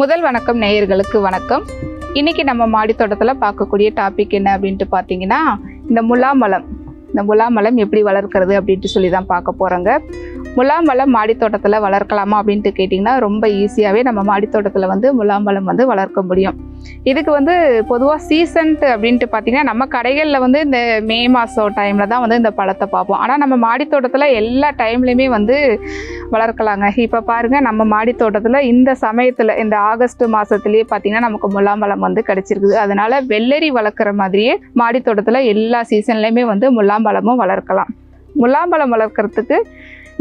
முதல் வணக்கம் நேயர்களுக்கு வணக்கம். இன்னைக்கு நம்ம மாடி தோட்டத்தில் பார்க்கக்கூடிய டாபிக் என்ன அப்படின்ட்டு பார்த்தீங்கன்னா இந்த முலாமலம் இந்த முலாமலம் எப்படி வளர்க்கிறது அப்படின்ட்டு சொல்லி தான் பார்க்க போகிறோங்க முலாம்பழம் மாடித்தோட்டத்தில் வளர்க்கலாமா அப்படின்ட்டு கேட்டிங்கன்னா ரொம்ப ஈஸியாகவே நம்ம மாடித்தோட்டத்தில் வந்து முலாம்பழம் வந்து வளர்க்க முடியும். இதுக்கு வந்து பொதுவாக சீசன்ட்டு அப்படின்ட்டு பார்த்தீங்கன்னா நம்ம கடைகளில் வந்து இந்த மே மாதம் டைமில் தான் வந்து இந்த பழத்தை பார்ப்போம். ஆனால் நம்ம மாடித்தோட்டத்தில் எல்லா டைம்லையுமே வந்து வளர்க்கலாங்க. இப்போ பாருங்கள் நம்ம மாடித்தோட்டத்தில் இந்த சமயத்தில் இந்த ஆகஸ்ட் மாதத்துலேயே பார்த்தீங்கன்னா நமக்கு முலாம்பழம் வந்து கிடச்சிருக்குது. அதனால் வெள்ளரி வளர்க்குற மாதிரியே மாடித்தோட்டத்தில் எல்லா சீசன்லேயுமே வந்து முலாம்பழமும் வளர்க்கலாம். முலாம்பழம் வளர்க்குறதுக்கு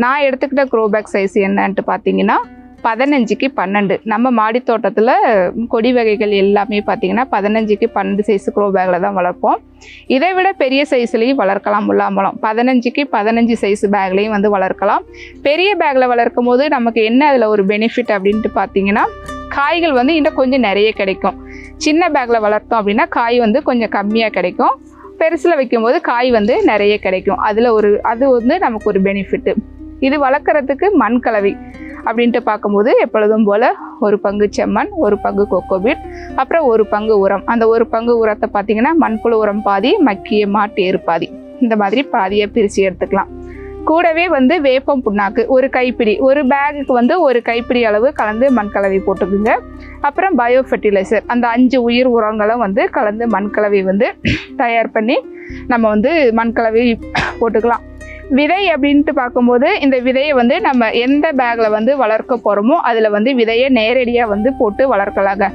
நான் எடுத்துக்கிட்ட க்ரோபேக் சைஸ் என்னன்ட்டு பார்த்தீங்கன்னா பதினஞ்சுக்கு பன்னெண்டு. நம்ம மாடி தோட்டத்தில் கொடி வகைகள் எல்லாமே பார்த்தீங்கன்னா பதினஞ்சுக்கு பன்னெண்டு சைஸ் க்ரோ பேக்கில் தான் வளர்ப்போம். இதை விட பெரிய சைஸ்லேயும் வளர்க்கலாம் முல்லாம்பழம். பதினஞ்சுக்கு பதினஞ்சு சைஸ் பேக்லேயும் வந்து வளர்க்கலாம். பெரிய பேக்கில் வளர்க்கும் போது நமக்கு என்ன அதில் ஒரு பெனிஃபிட் அப்படின்ட்டு பார்த்தீங்கன்னா காய்கள் வந்து இன்னும் கொஞ்சம் நிறைய கிடைக்கும். சின்ன பேக்கில் வளர்த்தோம் அப்படின்னா காய் வந்து கொஞ்சம் கம்மியாக கிடைக்கும். பெருசில் வைக்கும்போது காய் வந்து நிறைய கிடைக்கும். அதில் ஒரு அது வந்து நமக்கு ஒரு பெனிஃபிட்டு இது வளர்க்குறதுக்கு மண் கலவை அப்படின்ட்டு பார்க்கும்போது எப்பொழுதும் போல் ஒரு பங்கு செம்மண் ஒரு பங்கு கொக்கோபீட் அப்புறம் ஒரு பங்கு உரம். அந்த ஒரு பங்கு உரத்தை பார்த்தீங்கன்னா மண்புழு உரம் பாதி மக்கிய மாட்டு பாதி. இந்த மாதிரி பாதியை பிரித்து எடுத்துக்கலாம். கூடவே வந்து வேப்பம் புண்ணாக்கு ஒரு கைப்பிடி. ஒரு பேகுக்கு வந்து ஒரு கைப்பிடி அளவு கலந்து மண் கலவை போட்டுக்குங்க. அப்புறம் பயோ ஃபெர்டிலைசர் அந்த அஞ்சு உயிர் உரங்களும் வந்து கலந்து மண் கலவை வந்து தயார் பண்ணி நம்ம வந்து மண் கலவை போட்டுக்கலாம். விதை அப்படின்ட்டு பார்க்கும்போது இந்த விதையை வந்து நம்ம எந்த பேக்கில் வந்து வளர்க்க போகிறோமோ அதில் வந்து விதையை நேரடியாக வந்து போட்டு வளர்க்கலாங்க.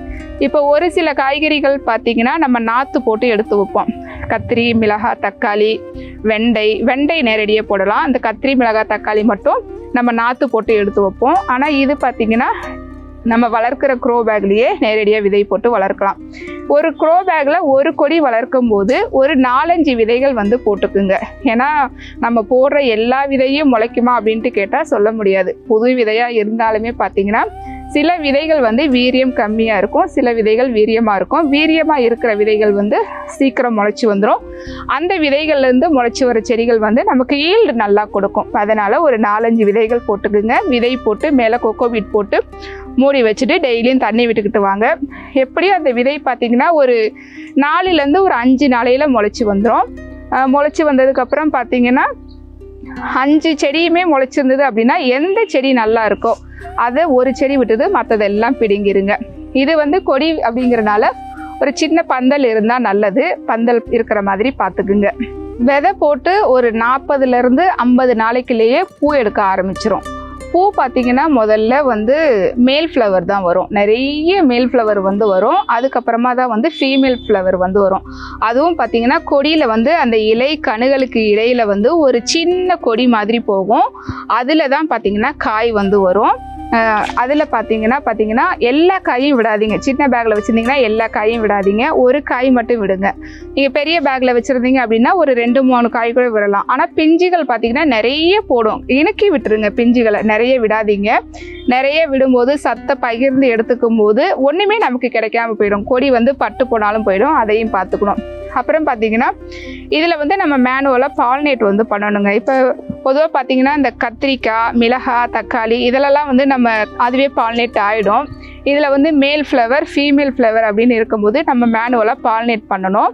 இப்போ ஒரு சில காய்கறிகள் பார்த்தீங்கன்னா நம்ம நாற்று போட்டு எடுத்து வைப்போம். கத்திரி மிளகாய் தக்காளி வெண்டை வெண்டை நேரடியாக போடலாம். அந்த கத்திரி மிளகாய் தக்காளி மட்டும் நம்ம நாற்று போட்டு எடுத்து வைப்போம். ஆனால் இது பார்த்தீங்கன்னா நம்ம வளர்க்குற க்ரோ பேக்லேயே நேரடியாக விதை போட்டு வளர்க்கலாம். ஒரு க்ரோ பேக்கில் ஒரு கொடி வளர்க்கும் போது ஒரு நாலஞ்சு விதைகள் வந்து போட்டுக்குங்க. ஏன்னா நம்ம போடுற எல்லா விதையும் முளைக்குமா அப்படின்ட்டு கேட்டால் சொல்ல முடியாது. புது விதையாக இருந்தாலுமே பார்த்தீங்கன்னா சில விதைகள் வந்து வீரியம் கம்மியாக இருக்கும் சில விதைகள் வீரியமாக இருக்கும். வீரியமாக இருக்கிற விதைகள் வந்து சீக்கிரம் முளைச்சி வந்துடும் அந்த விதைகள்லேருந்து முளைச்சி வர செடிகள் வந்து நமக்கு ஈல்டு நல்லா கொடுக்கும். அதனால் ஒரு நாலஞ்சு விதைகள் போட்டுக்குங்க. விதை போட்டு மேலே கொக்கோபீட் போட்டு மூடி வச்சுட்டு டெய்லியும் தண்ணி விட்டுக்கிட்டு வாங்க. எப்படியும் அந்த விதை பார்த்திங்கன்னா ஒரு நாலுலேருந்து ஒரு அஞ்சு நாளையில் முளைச்சி வந்துடும் முளைச்சி வந்ததுக்கப்புறம் பார்த்தீங்கன்னா அஞ்சு செடியுமே முளைச்சிருந்தது அப்படின்னா எந்த செடி நல்லா இருக்கோ அதை ஒரு செடி விட்டது மற்றதெல்லாம் பிடுங்கிருங்க. இது வந்து கொடி அப்படிங்கிறனால ஒரு சின்ன பந்தல் இருந்தால் நல்லது. பந்தல் இருக்கிற மாதிரி பார்த்துக்குங்க. விதை போட்டு ஒரு நாற்பதுலேருந்து ஐம்பது நாளைக்குள்ளேயே பூ எடுக்க ஆரம்பிச்சிரும். பூ பார்த்தீங்கன்னா முதல்ல வந்து மேல் ஃப்ளவர் தான் வரும். நிறைய மேல் ஃப்ளவர் வந்து வரும். அதுக்கப்புறமா தான் வந்து ஃபீமேல் ஃப்ளவர் வந்து வரும். அதுவும் பார்த்தீங்கன்னா கொடியில் வந்து அந்த இலை கணுகளுக்கு இடையில் வந்து ஒரு சின்ன கொடி மாதிரி போகும். அதில் தான் பார்த்தீங்கன்னா காய் வந்து வரும். அதில் பார்த்தீங்கன்னா பார்த்தீங்கன்னா எல்லா காயும் விடாதீங்க. சின்ன பேக்கில் வச்சுருந்தீங்கன்னா எல்லா காயும் விடாதீங்க. ஒரு காய் மட்டும் விடுங்க. நீங்கள் பெரிய பேக்கில் வச்சுருந்தீங்க அப்படின்னா ஒரு ரெண்டு மூணு காய் கூட விடலாம். ஆனால் பிஞ்சுகள் பார்த்தீங்கன்னா நிறைய போடும். இணக்கி விட்டுருங்க பிஞ்சுகளை. நிறைய விடாதீங்க. நிறைய விடும்போது சத்தை பகிர்ந்து எடுத்துக்கும் போது ஒன்றுமே நமக்கு கிடைக்காம போயிடும். கொடி வந்து பட்டு போனாலும் போயிடும். அதையும் பார்த்துக்கணும் அப்புறம் பார்த்தீங்கன்னா இதில் வந்து நம்ம மேனுவலாக பால்நேட் வந்து பண்ணணுங்க. இப்போ பொதுவாக பார்த்தீங்கன்னா இந்த கத்திரிக்காய் மிளகாய் தக்காளி இதிலெல்லாம் வந்து நம்ம அதுவே பாலினேட் ஆகிடும் இதில் வந்து மேல் ஃப்ளவர் ஃபீமேல் ஃப்ளவர் அப்படின்னு இருக்கும்போது நம்ம மேனுவலாக பாலினேட் பண்ணணும்.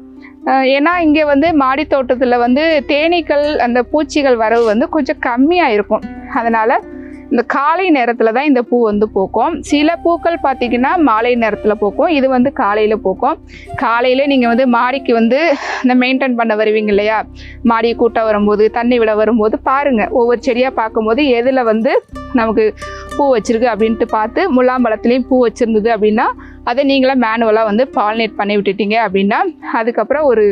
ஏன்னா இங்கே வந்து மாடி தோட்டத்தில் வந்து தேனீக்கள் அந்த பூச்சிகள் வரவு வந்து கொஞ்சம் கம்மியாக இருக்கும். அதனால் இந்த காலை நேரத்தில் தான் இந்த பூ வந்து பூக்கும். சில பூக்கள் பார்த்திங்கன்னா மாலை நேரத்தில் பூக்கும். இது வந்து காலையில் பூக்கும். காலையில் நீங்கள் வந்து மாடிக்கு வந்து இந்த மெயின்டைன் பண்ண வருவீங்க இல்லையா? மாடியை கூட்ட வரும்போது தண்ணி விட வரும்போது பாருங்கள் ஒவ்வொரு செடியாக பார்க்கும்போது எதில் வந்து நமக்கு பூ வச்சுருக்கு அப்படின்ட்டு பார்த்து முலாம்பழத்துலேயும் பூ வச்சுருந்தது அப்படின்னா அதை நீங்களாக மேனுவலாக வந்து பாலினேட் பண்ணி விட்டுட்டீங்க அப்படின்னா அதுக்கப்புறம் ஒரு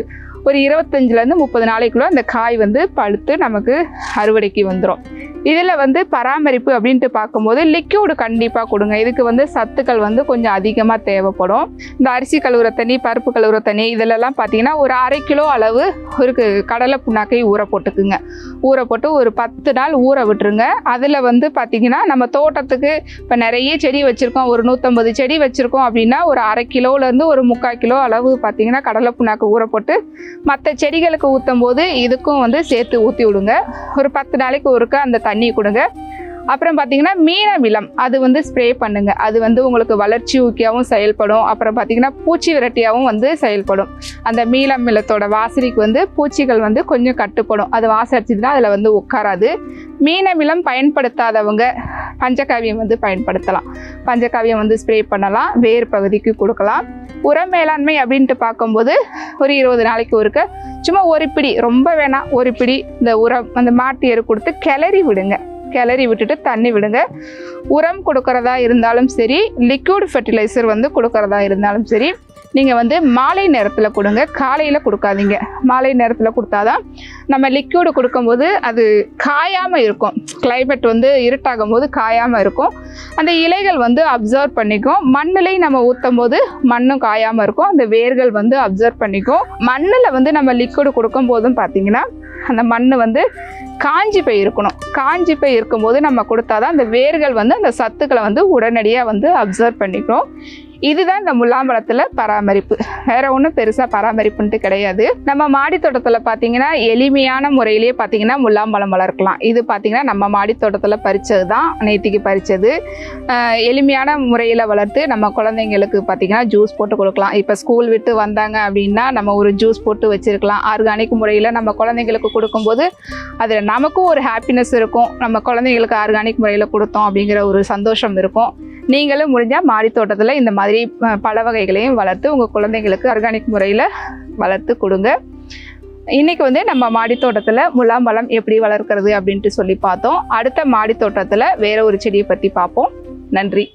ஒரு இருபத்தஞ்சிலேருந்து முப்பது நாளைக்குள்ளே அந்த காய் வந்து பழுத்து நமக்கு அறுவடைக்கு வந்துடும் இதில் வந்து பராமரிப்பு அப்படின்ட்டு பார்க்கும்போது லிக்யூடு கண்டிப்பாக கொடுங்க. இதுக்கு வந்து சத்துக்கள் வந்து கொஞ்சம் அதிகமாக தேவைப்படும். இந்த அரிசி கழுவுற தண்ணி பருப்பு கழுவுற தண்ணி இதிலெல்லாம் பார்த்தீங்கன்னா ஒரு அரை கிலோ அளவு ஒரு கடலை புண்ணாக்கை ஊற போட்டுக்குங்க. ஊற போட்டு ஒரு பத்து நாள் ஊற விட்டுருங்க. அதில் வந்து பார்த்தீங்கன்னா நம்ம தோட்டத்துக்கு இப்போ நிறைய செடி வச்சுருக்கோம். ஒரு நூற்றம்பது செடி வச்சுருக்கோம் அப்படின்னா ஒரு அரை கிலோலேருந்து ஒரு முக்கால் கிலோ அளவு பார்த்தீங்கன்னா கடலை புண்ணாக்கு ஊற போட்டு மற்ற செடிகளுக்கு ஊற்றும் போது இதுக்கும் வந்து சேர்த்து ஊற்றி விடுங்க. ஒரு பத்து நாளைக்கு ஒருக்கா அந்த தண்ணி கொடுங்க. அப்புறம் பார்த்தீங்கன்னா மீனமிலம் அது வந்து ஸ்ப்ரே பண்ணுங்க. அது வந்து உங்களுக்கு வளர்ச்சி ஊக்கியாகவும் செயல்படும். அப்புறம் பார்த்தீங்கன்னா பூச்சி விரட்டியாகவும் வந்து செயல்படும். அந்த மீனமிலத்தோட வாசனைக்கு வந்து பூச்சிகள் வந்து கொஞ்சம் கட்டுப்படும். அது வாசடிச்சிதுன்னா அதில் வந்து உட்காராது. மீனமிலம் பயன்படுத்தாதவங்க பஞ்சகாவியம் வந்து பயன்படுத்தலாம். பஞ்சகாவியம் வந்து ஸ்ப்ரே பண்ணலாம். வேறு பகுதிக்கு கொடுக்கலாம். உரம் மேலாண்மை அப்படின்ட்டு பார்க்கும்போது ஒரு இருபது நாளைக்கு ஒருக்க சும்மா ஒரு பிடி ரொம்ப வேணாம் ஒரு பிடி இந்த உரம் அந்த மாட்டு எரு கொடுத்து கிளறி விடுங்க. கிளறி விட்டுட்டு தண்ணி விடுங்க. உரம் கொடுக்கறதா இருந்தாலும் சரி லிக்விட் ஃபெர்டிலைசர் வந்து கொடுக்கறதா இருந்தாலும் சரி நீங்கள் வந்து மாலை நேரத்தில் கொடுங்க. காலையில் கொடுக்காதீங்க. மாலை நேரத்தில் கொடுத்தாதான் நம்ம லிக்யூடு கொடுக்கும்போது அது காயாமல் இருக்கும். கிளைமேட் வந்து இருட்டாகும் போது காயாமல் இருக்கும். அந்த இலைகள் வந்து அப்சர்வ் பண்ணிக்கும். மண்ணிலையும் நம்ம ஊற்றும் போது மண்ணும் காயாமல் இருக்கும். அந்த வேர்கள் வந்து அப்சர்வ் பண்ணிக்கும். மண்ணில் வந்து நம்ம லிக்விடு கொடுக்கும் போதும் பார்த்தீங்கன்னா அந்த மண் வந்து காஞ்சி பை இருக்கணும். காஞ்சி பை இருக்கும்போது நம்ம கொடுத்தாதான் அந்த வேர்கள் வந்து அந்த சத்துக்களை வந்து உடனடியாக வந்து அப்சர்வ் பண்ணிக்கும். இதுதான் இந்த முலாம்பழத்தில் பராமரிப்பு. வேற ஒன்றும் பெருசாக பராமரிப்புன்ட்டு கிடையாது. நம்ம மாடி தோட்டத்தில் பார்த்தீங்கன்னா எளிமையான முறையிலேயே பார்த்தீங்கன்னா முலாம்பழம் வளர்க்கலாம். இது பார்த்தீங்கன்னா நம்ம மாடி தோட்டத்தில் பறிச்சது தான் நேத்திக்கு பறித்தது எளிமையான முறையில் வளர்த்து நம்ம குழந்தைங்களுக்கு பார்த்தீங்கன்னா ஜூஸ் போட்டு கொடுக்கலாம். இப்போ ஸ்கூல் விட்டு வந்தாங்க அப்படின்னா நம்ம ஒரு ஜூஸ் போட்டு வச்சுருக்கலாம். ஆர்கானிக் முறையில் நம்ம குழந்தைங்களுக்கு கொடுக்கும்போது அதில் நமக்கும் ஒரு ஹாப்பினஸ் இருக்கும். நம்ம குழந்தைங்களுக்கு ஆர்கானிக் முறையில் கொடுத்தோம் அப்படிங்கிற ஒரு சந்தோஷம் இருக்கும். நீங்களும் முடிஞ்சால் மாடி தோட்டத்தில் இந்த மாதிரி பழ வகைகளையும் வளர்த்து உங்கள் குழந்தைங்களுக்கு ஆர்கானிக் முறையில் வளர்த்து கொடுங்க. இன்றைக்கி வந்து நம்ம மாடித்தோட்டத்தில் முலாம்பழம் எப்படி வளர்க்கறது அப்படின்ட்டு சொல்லி பார்த்தோம். அடுத்த மாடித்தோட்டத்தில் தோட்டத்தில் ஒரு செடியை பற்றி பார்ப்போம். நன்றி.